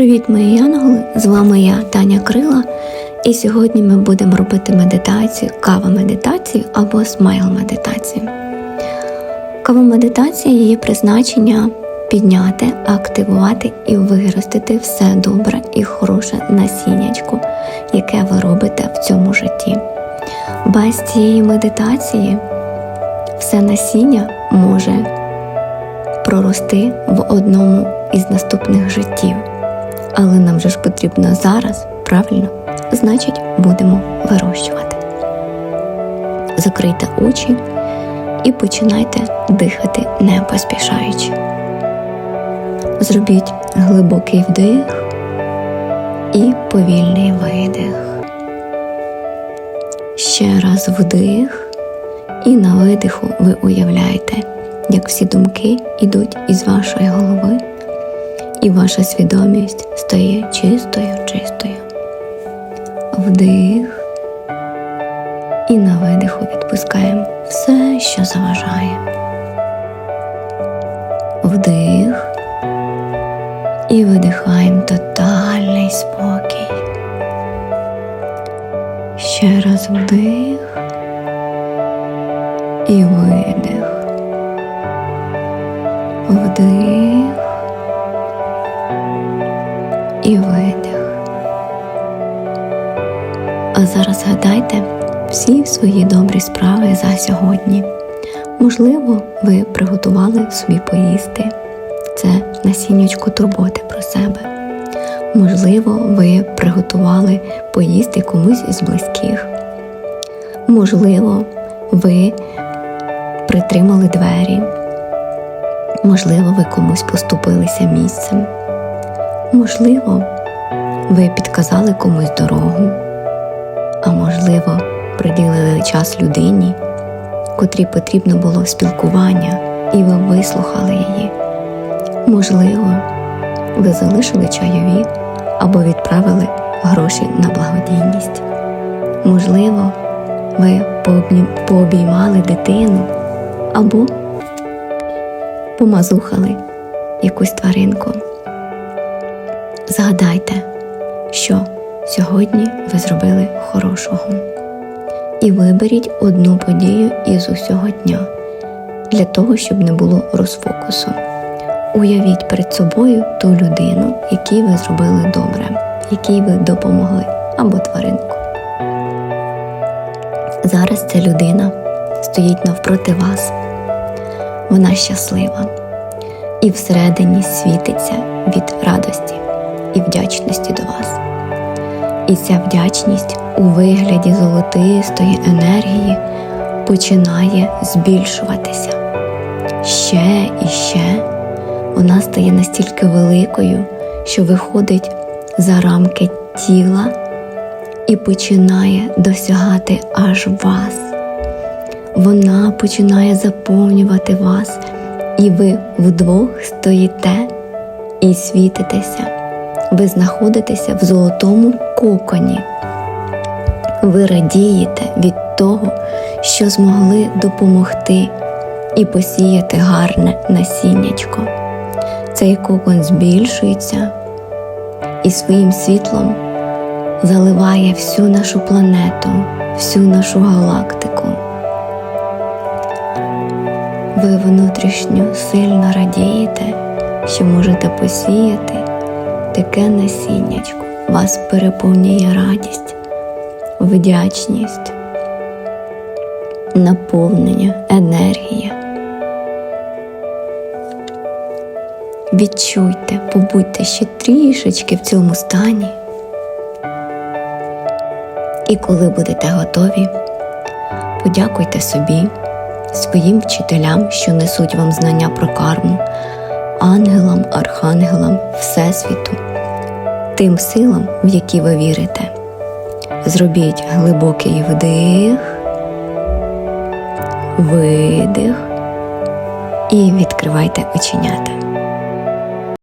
Привіт, мої янголи! З вами я, Таня Крила, і сьогодні ми будемо робити медитацію, кава медитацію або смайл медитацію. Кава медитація її призначення підняти, активувати і виростити все добре і хороше насіннячко, яке ви робите в цьому житті. Без цієї медитації все насіння може прорости в одному із наступних життів. Але нам же ж потрібно зараз, правильно? Значить, будемо вирощувати. Закрийте очі і починайте дихати не поспішаючи. Зробіть глибокий вдих і повільний видих. Ще раз вдих, і на видиху ви уявляєте, як всі думки йдуть із вашої голови і ваша свідомість стає чистою, чистою. Вдих і на видиху відпускаємо все, що заважає. Вдих і видихаємо тотальний спокій. Ще раз вдих і видих. Вдих і видих. А зараз згадайте всі свої добрі справи за сьогодні. Можливо, ви приготували собі поїсти. Це насіннячко турботи про себе. Можливо, ви приготували поїсти комусь із близьких. Можливо, ви притримали двері. Можливо, ви комусь поступилися місцем. Можливо, ви підказали комусь дорогу, а можливо, приділили час людині, котрій потрібно було спілкування, і ви вислухали її. Можливо, ви залишили чайові або відправили гроші на благодійність. Можливо, ви пообіймали дитину або помазухали якусь тваринку. Згадайте, що сьогодні ви зробили хорошого. І виберіть одну подію із усього дня для того, щоб не було розфокусу. Уявіть перед собою ту людину, якій ви зробили добре, якій ви допомогли або тваринку. Зараз ця людина стоїть навпроти вас. Вона щаслива і всередині світиться від радості і вдячності до вас. І ця вдячність у вигляді золотистої енергії починає збільшуватися. Ще і ще вона стає настільки великою, що виходить за рамки тіла і починає досягати аж вас. Вона починає заповнювати вас, і ви вдвох стоїте і світитеся. Ви знаходитеся в золотому коконі. Ви радієте від того, що змогли допомогти і посіяти гарне насіннячко. Цей кокон збільшується і своїм світлом заливає всю нашу планету, всю нашу галактику. Ви внутрішньо сильно радієте, що можете посіяти таке насіннячко. Вас переповнює радість, вдячність, наповнення, енергія. Відчуйте, побудьте ще трішечки в цьому стані. І коли будете готові, подякуйте собі, своїм вчителям, що несуть вам знання про карму, ангелам, архангелам, Всесвіту, тим силам, в які ви вірите. Зробіть глибокий вдих, видих і відкривайте оченята.